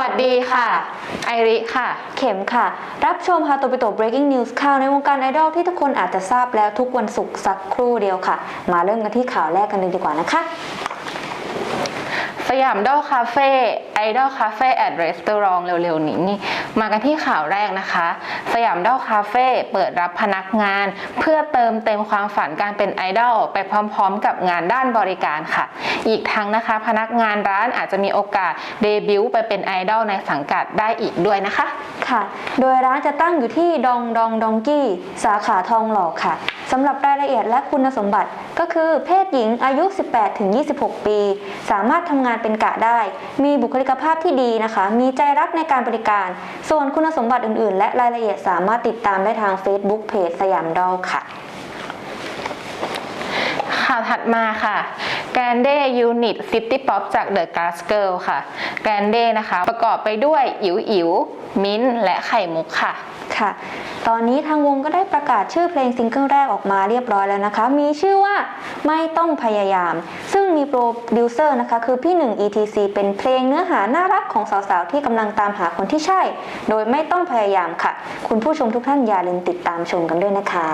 วัสดีค่ะ ไอริค่ะ เข็มค่ะ รับชมฮาโตปิโต breaking news ข่าวในวงการไอดอลที่ทุกคนอาจจะทราบแล้วทุกวันศุกร์สักครู่เดียวค่ะ มาเริ่มกันที่ข่าวแรกกันเลยดีกว่านะคะ สยามดอลคาเฟ่ไอดอลคาเฟ่แอดรีสตอรองเร็วๆนี้ มากันที่ข่าวแรกนะคะ สยามดอลคาเฟ่เปิดรับพนักงาน เพื่อเติมเต็มความฝันการเป็นไอดอลไปพร้อมๆ กับงานด้านบริการค่ะ อีกทั้งนะคะ พนักงานร้านอาจจะมีโอกาสเดบิวต์ไปเป็นไอดอลในสังกัดได้อีกด้วยนะคะ ค่ะ โดยร้านจะตั้งอยู่ที่ดองดองดองกี้ สาขาทองหล่อค่ะ สำหรับรายละเอียดและคุณสมบัติก็คือเพศหญิงอายุ 18-26 ปี สามารถทำงานเป็นกะได้ มีบุคลิกภาพที่ดีนะคะ มีใจรักในการบริการ ส่วนคุณสมบัติอื่น ๆ และรายละเอียดสามารถติดตามได้ทาง Facebook เพจสยามดอลค่ะ ข่าวถัดมาค่ะแกรนเดยูนิตซิตี้ป๊อปจาก The Glass Girl ค่ะแกรนเดนะคะ ประกอบไปด้วยอิ๋วอิ๋วมิ้นและไข่มุกค่ะค่ะ ตอนนี้ทางวงก็ได้ประกาศชื่อเพลงซิงเกิลแรกออกมาเรียบร้อยแล้วนะคะ มีชื่อว่าไม่ต้องพยายาม ซึ่งมีโปรดิวเซอร์นะคะ คือพี่หนึ่ง ETC เป็นเพลงเนื้อหาน่ารักของสาวๆ ที่กำลังตามหาคนที่ใช่ โดยไม่ต้องพยายามค่ะ คุณผู้ชมทุกท่านอย่าลืมติดตามชมกันด้วยนะคะ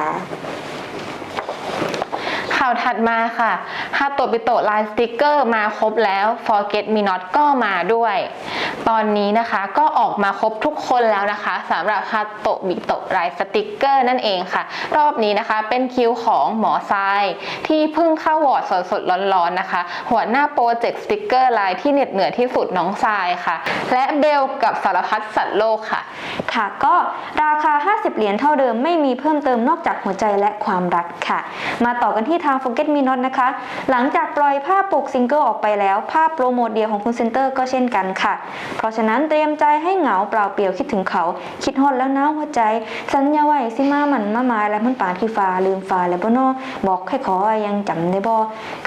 าวถัดมาค่ะฮาโตบิโตะลายสติกเกอร์มาครบแล้ว Forget Me Not ก็มาด้วย ตอนนี้นะคะก็ออกมาครบทุกคนแล้วนะคะสำหรับฮาโตบิโตะลายสติกเกอร์นั่นเองค่ะ รอบนี้นะคะเป็นคิวของหมอทรายที่เพิ่งเข้าวอร์ดสดๆร้อนๆนะคะ หัวหน้าโปรเจกต์สติกเกอร์ลายที่เหน็ดเหนื่อยที่สุดน้องทรายค่ะ และเบลกับสารพัดสัตว์โลกค่ะ ค่ะก็ราคา 50 เหรียญเท่าเดิมไม่มีเพิ่มเติมนอกจากหัวใจและความรักค่ะ มาต่อกันที่ทาง Forget Me Not นะคะ หลังจากปล่อยภาพปกซิงเกิลออกไปแล้ว ภาพโปรโมทเดียวของคุณเซนเตอร์ก็เช่นกันค่ะเพราะฉะนั้นเตรียมใจให้เหงาเปล่าเปลี่ยวคิดถึงเขา คิดฮอดแล้วนะหัวใจ สัญญาไว้สิมาหมันมาหมายและมันปานขี้ฟ้าลืมฟ้าแล้วบ่นอบอกให้ขอยังจำได้บ่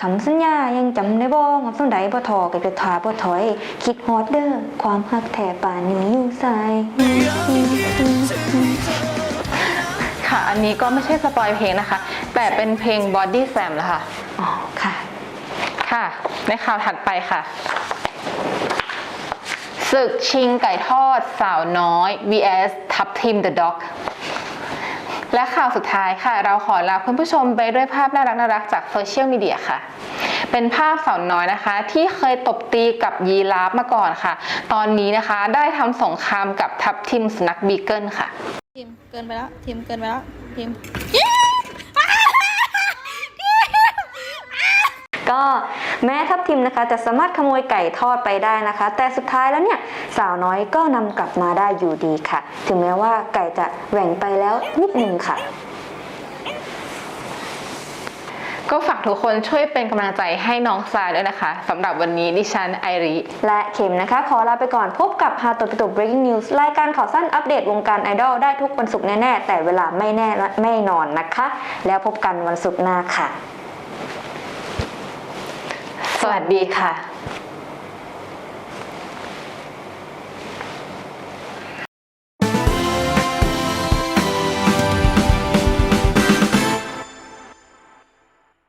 คำสัญญายังจำได้บ่คำสัญใดบ่ทอก็จะทาบ่ถอย คิดฮอดเด้อความฮักแท้ป่านนี้อยู่ไสค่ะ อันนี้ก็ไม่ใช่สปอยเพลงนะคะ แต่เป็นเพลง Body Slam แล้วค่ะ อ๋อ ค่ะ ค่ะ ในข่าวถัดไปค่ะ ศึกชิงไก่ทอดสาวน้อย vs ทับทีม The Dog และข่าวสุดท้ายค่ะ เราขอลาคุณผู้ชมไปด้วยภาพน่ารักๆจากโซเชียลมีเดียค่ะ เป็นภาพสาวน้อยนะคะ ที่เคยตบตีกับยีราฟมาก่อนค่ะ ตอนนี้นะคะได้ทำสงครามกับทับทิมสุนัขบีเกิลค่ะ ทีมเกินไปแล้ว ทีมเกินไปแล้ว ทีม ก็แม้ทัพทิมนะคะจะสามารถขโมยไก่ทอดไปได้นะคะ แต่สุดท้ายแล้วเนี่ยสาวน้อยก็นำกลับมาได้อยู่ดีค่ะ ถึงแม้ว่าไก่จะแหว่งไปแล้วนิดนึงค่ะก็ฝากทุกคนช่วยเป็นกำลังใจให้น้องทรายด้วยนะคะสำหรับวันนี้ดิฉันไอริ และเข็มนะคะ ขอลาไปก่อนพบกับฮาต o ปิโต breaking news รายการข่าวสั้นอัปเดตวงการไอดอลได้ทุกวันศุกร์แน่ ๆ แต่เวลาไม่แน่และไม่นอนนะคะ แล้วพบกันวันศุกร์หน้าค่ะ สวัสดีค่ะ